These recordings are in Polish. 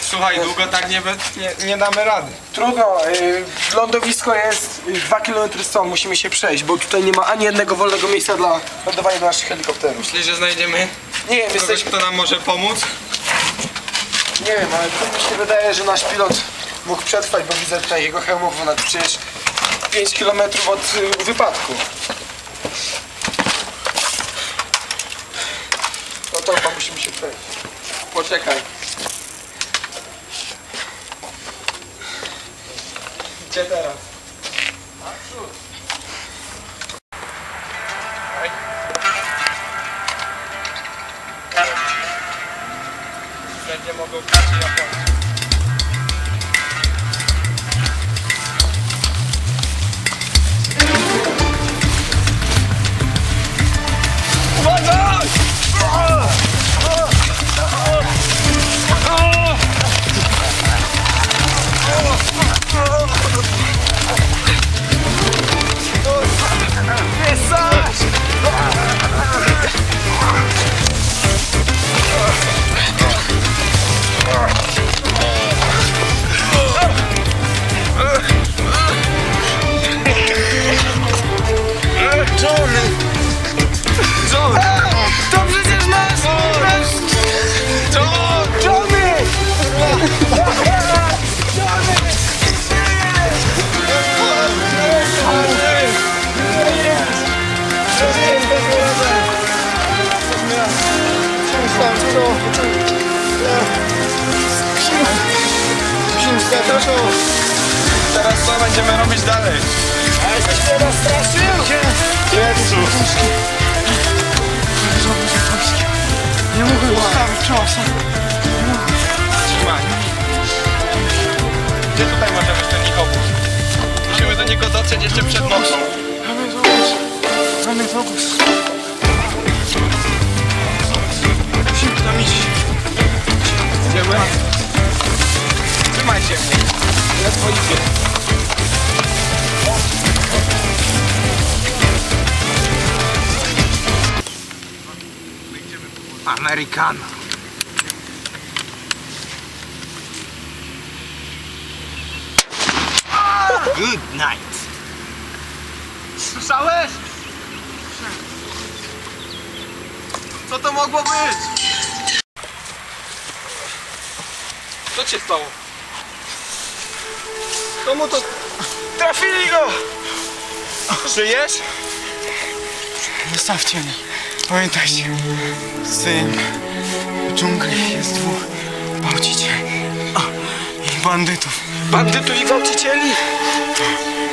Słuchaj, długo tak nie, be- nie, nie damy rady. Trudno, y, lądowisko jest 2 km stąd, musimy się przejść, bo tutaj nie ma ani jednego wolnego miejsca dla lądowania dla naszych helikopterów. Myślisz, że znajdziemy Nie wiem, kogoś, jesteśmy, kto nam może pomóc? nie wiem, ale tu mi się wydaje, że nasz pilot mógł przetrwać, bo widzę tutaj jego hełmów, ona przecież 5 km od y, wypadku. Chyba musimy się przejść. Poczekaj. Gdzie teraz? Będzie mogą kracie Japonii. Będziemy robić dalej? Jezus! Nie mogę ustawić czasu. Trzymaj. Gdzie tutaj może być ten obóz? Musimy do niego dotrzeć jeszcze przed nocą. Mamy fokus. Mamy fokus. Musimy tam iść. Idziemy? Trzymaj się. Ledwo idzie. Amerykano. Good night. Słyszałeś? Co to mogło być? Co cię stało? Komu to... Trafili go! Żyjesz? Zostawcie mnie. Pamiętajcie, w dżungli jest dwóch gwałcicieli i bandytów. Bandytów i gwałcicieli?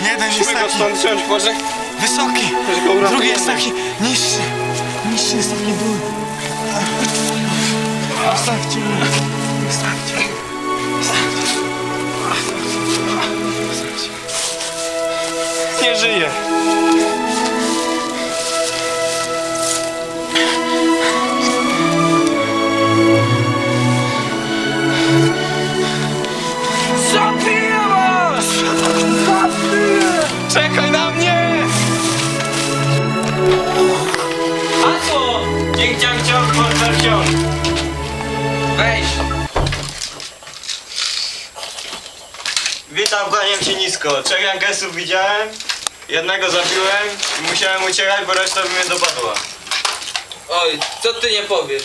Jeden jest Musimy go taki stąd wziąć, może? wysoki, drugi jest taki niższy. Niższy jest taki dół. Zostawcie mnie. Zostawcie Nie żyje. Zabiję! Czekaj na mnie! A co? Dzięki portal ciąg. Weź! Witam, kłaniam się nisko. Trzech Yankeesów widziałem, jednego zabiłem i musiałem uciekać, bo reszta by mnie dopadła. Oj, co ty nie powiesz?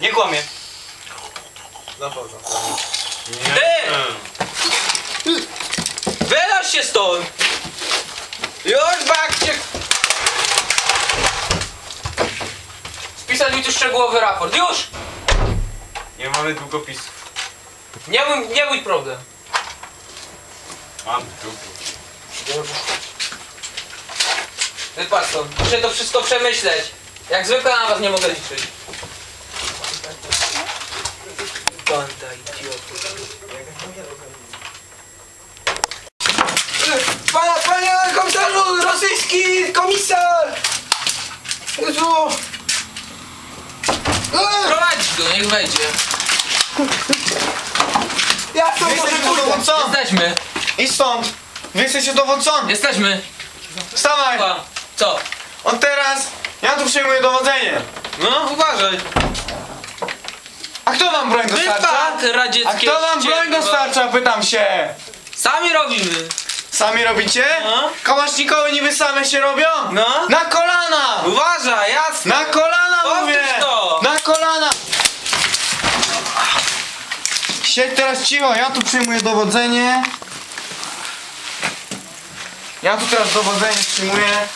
Nie kłamie. Ty! Wynoś się stąd! Już bakcie! Spisać mi tu szczegółowy raport. Już! Nie mamy długopisu. Nie mój, nie mój problem. Mam długo. Wypatrz stąd. Muszę to wszystko przemyśleć. Jak zwykle na was nie mogę liczyć. Banda idiotów. Pana, panie komisarzu! Rosyjski komisarz! Jezu! Prowadź go, niech wejdzie. Jak to może pójdę? Jesteśmy, Idź stąd! Wy jesteście dowódcą! jesteśmy. Wstawaj! Pa. Co? On teraz... Ja tu przejmuję dowodzenie! No, uważaj. A kto nam broń dostarcza? Wypad A radzieckie kto nam broń ścierwo. dostarcza? Pytam się. Sami robimy. Sami robicie? No. Kałasznikowy niby same się robią? No. Na kolana! Uważaj, jasne. Na kolana Powtórz mówię! to. Na kolana! Siedź teraz cicho, ja tu przyjmuję dowodzenie. Ja tu teraz dowodzenie przyjmuję.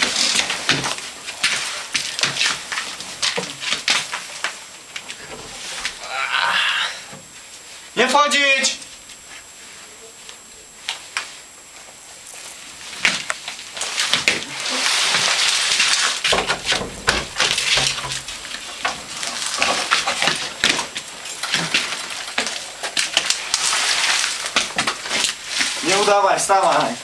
Nie wchodzić! Nie udawaj, stawaj.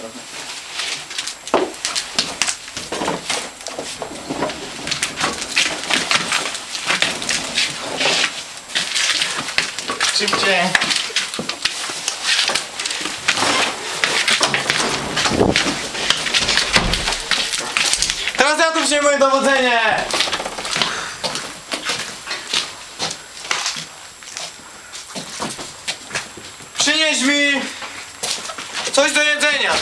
Szybciej. Teraz ja tu przyjmuję dowodzenie. Przynieś mi coś do jedzenia.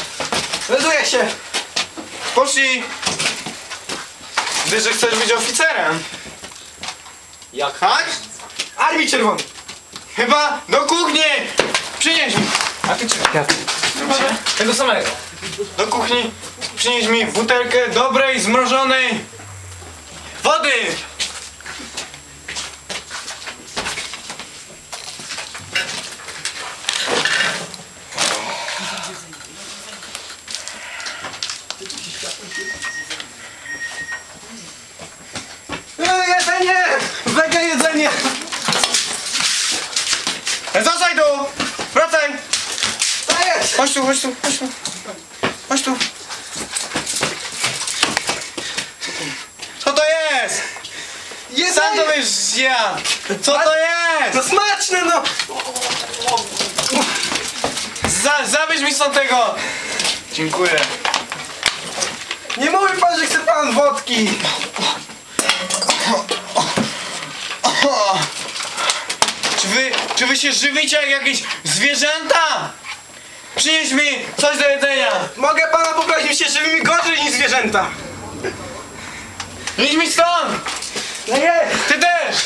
Melduje się. Poszli. Gdy, że chcesz być oficerem. Jak? Tak? Armii Czerwonej. Chyba do kuchni. Przynieś mi. A ty czekaj. Tego samego. Do kuchni. Przynieś mi butelkę dobrej, zmrożonej wody. Jedzenie! Wege jedzenie! Zostaj tu. Wracaj. Dajesz! Chodź tu, chodź tu, chodź tu. Chodź tu. Co to jest? Sam to wiesz zjadł. Co to jest? No smaczne no! Za, zabierz mi stąd tego. Dziękuję. Nie mówi pan, że chce pan wodki! Czy wy się żywicie jak jakieś zwierzęta? Przynieś mi coś do jedzenia. Mogę pana poprosić, się żywymi gorzej niż zwierzęta! Idź mi stąd. No nie! Ty też.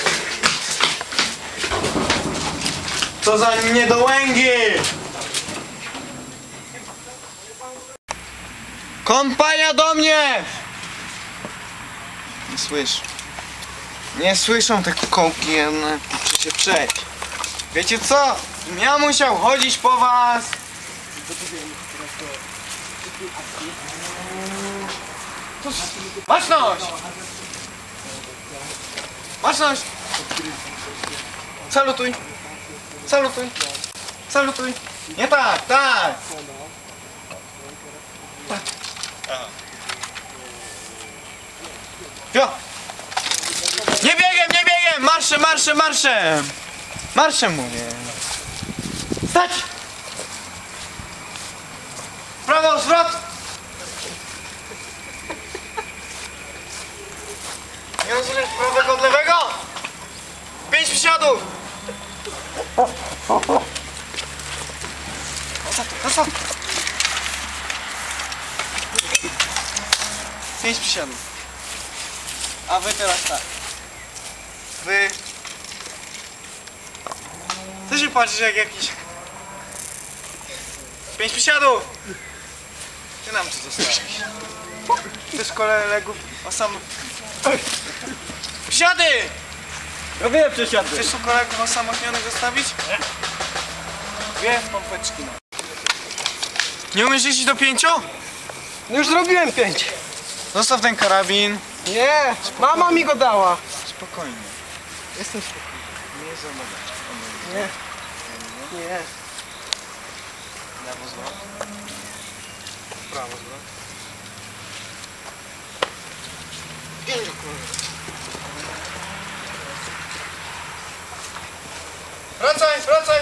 Co za niedołęgi. Kompania do mnie. Nie słyszę. Nie słyszą te kołki jedne. Muszę się przejść. Wiecie co? Ja musiał chodzić po was. Baczność! Baczność! Salutuj! Salutuj! Salutuj! Nie tak, tak! Tak. Jo! Nie biegiem, nie biegiem! Marszem, marszem, marszem! Marszem mówię! Stać! Prawo, zwrot! Nie rozumiesz prawego od lewego? Pięć za to. Pięć przysiadów. A wy teraz tak. Wy... Co się patrzysz jak jakiś... Pięć przysiadów! Ty nam tu zostawisz. Chcesz kolegów osam... Przysiady! Robię przesiady! Chcesz tu kolegów osamotnionych zostawić? Nie. Dwie pompeczki. Nie umiesz liczyć do pięciu? No już zrobiłem pięć! Zostaw ten karabin. Nie! Mama mi go dała! Spokojnie. Jestem spokojny. Nie zamagać. Nie. Nie. Lewo zwrot. Prawo zwrot. Pięć Wracaj, wracaj!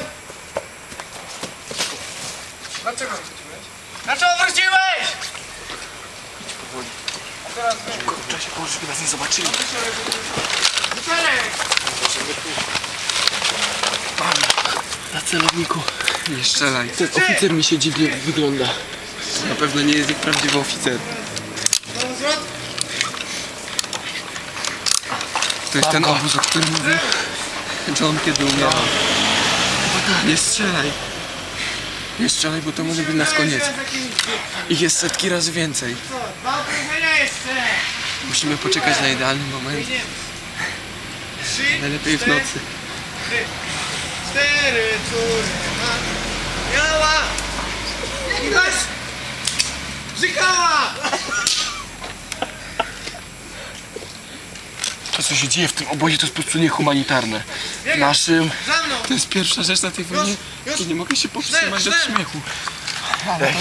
Dlaczego wróciłeś? Dlaczego wróciłeś? A teraz wy. Trzeba się położyć, by nas nie zobaczyli. Wycielek! Na celowniku. Nie strzelaj. Ten oficer mi się dziwnie wygląda. Na pewno nie jest ich prawdziwy oficer. To jest ten obóz, o którym mówił John, kiedy umierał. Nie strzelaj. Nie strzelaj, bo to może być nas koniec. Ich jest setki razy więcej. Musimy poczekać na idealny moment. Najlepiej w nocy. Cztery, kurwa. Jała! Iwaś! Brzykała! To co się dzieje w tym obozie to jest po prostu niehumanitarne. W naszym... Za mną! To jest pierwsza rzecz na tej wojnie, i nie mogę się powstrzymać od śmiechu.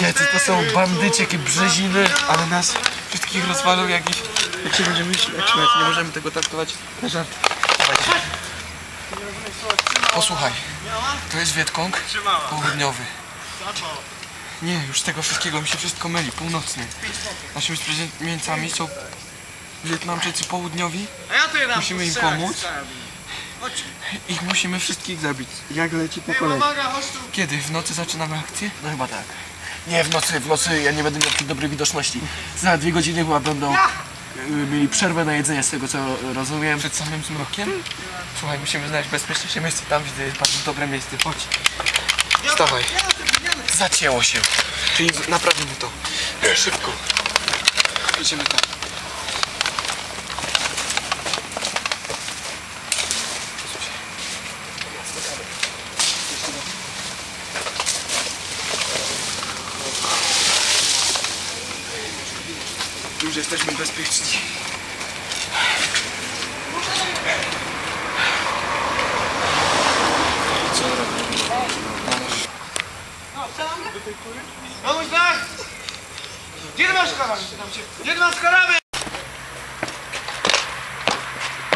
Jakie to są bandyci, jakie brzeziny. Ale nas wszystkich rozwalą jak ich... Jak się będziemy śmiać, śmiać. nie możemy tego traktować na żart. Posłuchaj, to jest Wietkong południowy. Nie, już z tego wszystkiego mi się wszystko myli, północny. Naszymi sprzymieńcami są Wietnamczycy południowi, A ja tu jeden Musimy im pomóc. ich musimy wszystkich zabić. Jak leci po kolei. Kiedy? W nocy zaczynamy akcję? No chyba tak. Nie, w nocy, w nocy ja nie będę miał takiej dobrej widoczności. Za dwie godziny chyba będą mieli przerwę na jedzenie z tego co rozumiem. Przed samym zmrokiem? Słuchaj, musimy znaleźć bezpieczniejsze miejsce. Tam widzę jest bardzo dobre miejsce. Chodź. Wstawaj. Zacięło się. Czyli naprawimy to. Szybko. Idziemy tam. Już jesteśmy bezpieczni. Mamuś, tak! Gdzie ty masz karabin? Gdzie ty masz karabin?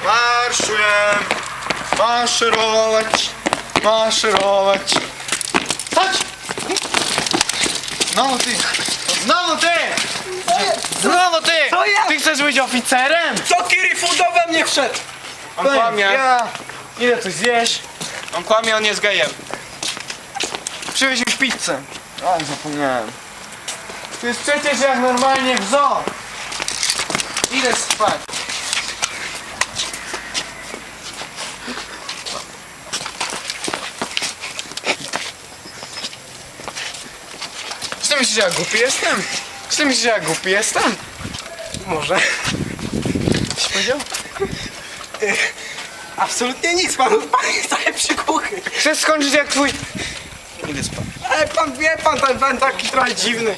Marszuję! Maszerować! Maszerować! Chodź! No ty! Znowu ty! Znowu ty! Co ja? Ty chcesz być oficerem? Co Kirifudo we mnie wszedł? On kłamie. Ja idę coś zjeść. On kłamie, on jest gejem. Przywieź mi pizzę. A, zapomniałem. To jest przecież jak normalnie w zoo. Idę spać. Czy ty myślisz, że ja głupi jestem? Czy ty myślisz, że ja głupi jestem? Może. Coś powiedział? Absolutnie nic, pan, pan jest trochę przygłuchy. Chcesz skończyć jak twój... Idę spać. Ale pan wie, pan, ten pan taki trochę dziwny.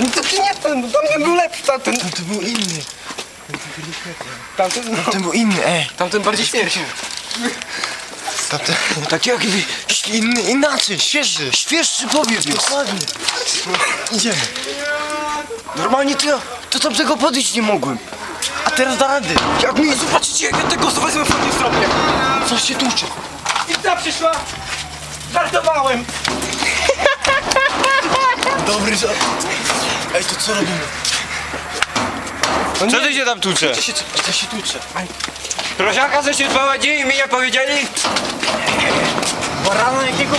No to ty nie ten, tamten był lepszy, tamten. To był inny. Tamten, no. Ten był inny, ej. tamten bardziej śmiercił. Tamten, tak jakby inny, inaczej, świeższy, świeższy powiew jest. Dokładnie. Idziemy. Normalnie to ja do tamtego podejść nie mogłem. A teraz da rady. Jak mi... Zobaczycie, jak ja tego wezmę w nie zrobię. Co się tłucze? Pizza przyszła! Żartowałem! Dobry żart. Ej, to co robimy? Co ty się tam tłucze? Co się, co się tłucze? Aj, Prosiaka, co się prowadzi i mi nie powiedzieli? Barana jakiego...